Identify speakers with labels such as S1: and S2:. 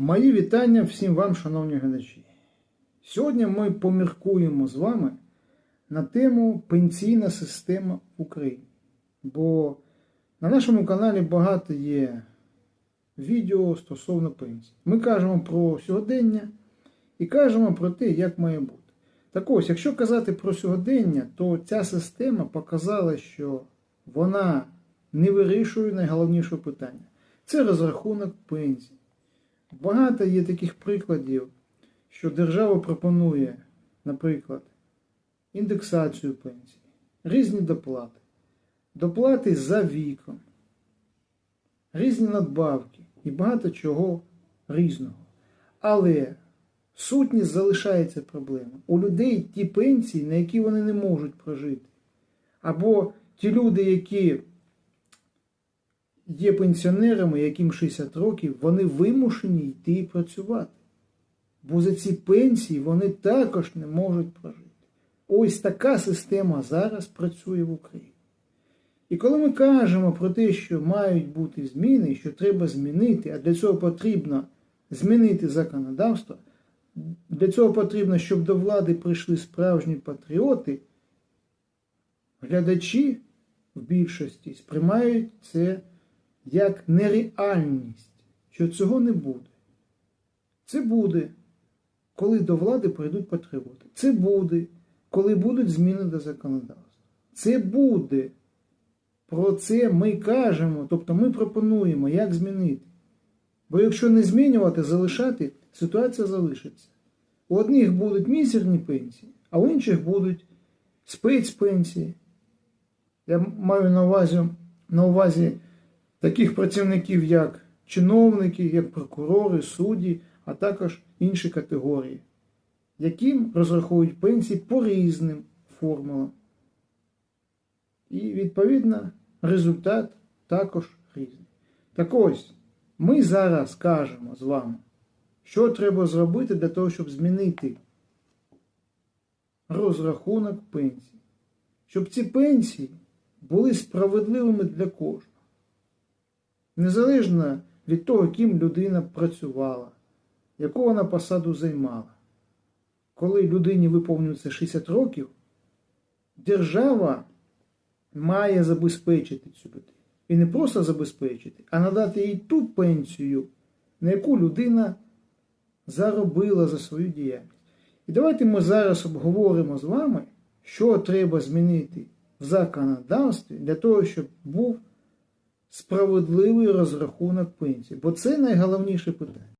S1: Мої вітання всім вам, шановні глядачі. Сьогодні ми поміркуємо з вами на тему пенсійна система в Україні. Бо на нашому каналі багато є відео стосовно пенсій. Ми кажемо про сьогодення і кажемо про те, як має бути. Так ось, якщо казати про сьогодення, то ця система показала, що вона не вирішує найголовніше питання. Це розрахунок пенсій. Багато є таких прикладів, що держава пропонує, наприклад, індексацію пенсій, різні доплати, доплати за віком, різні надбавки і багато чого різного. Але сутність залишається проблема. У людей ті пенсії, на які вони не можуть прожити. Або ті люди, які є пенсіонерами, яким 60 років, вони вимушені йти і працювати. Бо за ці пенсії вони також не можуть прожити. Ось така система зараз працює в Україні. І коли ми кажемо про те, що мають бути зміни, що треба змінити, а для цього потрібно змінити законодавство, для цього потрібно, щоб до влади прийшли справжні патріоти, глядачі в більшості сприймають це як нереальність, що цього не буде. Це буде, коли до влади прийдуть патріоти. Це буде, коли будуть зміни до законодавства. Це буде. Про це ми кажемо, тобто ми пропонуємо, як змінити. Бо якщо не змінювати, залишати, ситуація залишиться. У одних будуть мізерні пенсії, а у інших будуть спецпенсії. Я маю на увазі, на увазі таких працівників, як чиновники, як прокурори, судді, а також інші категорії, яким розраховують пенсії по різним формулам. І, відповідно, результат також різний. Так ось, ми зараз кажемо з вами, що треба зробити для того, щоб змінити розрахунок пенсій. Щоб ці пенсії були справедливими для кожного. Незалежно від того, ким людина працювала, яку вона посаду займала. Коли людині виповнюється 60 років, держава має забезпечити цю людину. І не просто забезпечити, а надати їй ту пенсію, на яку людина заробила за свою діяльність. І давайте ми зараз обговоримо з вами, що треба змінити в законодавстві для того, щоб був справедливий розрахунок пенсії. Бо це найголовніше питання.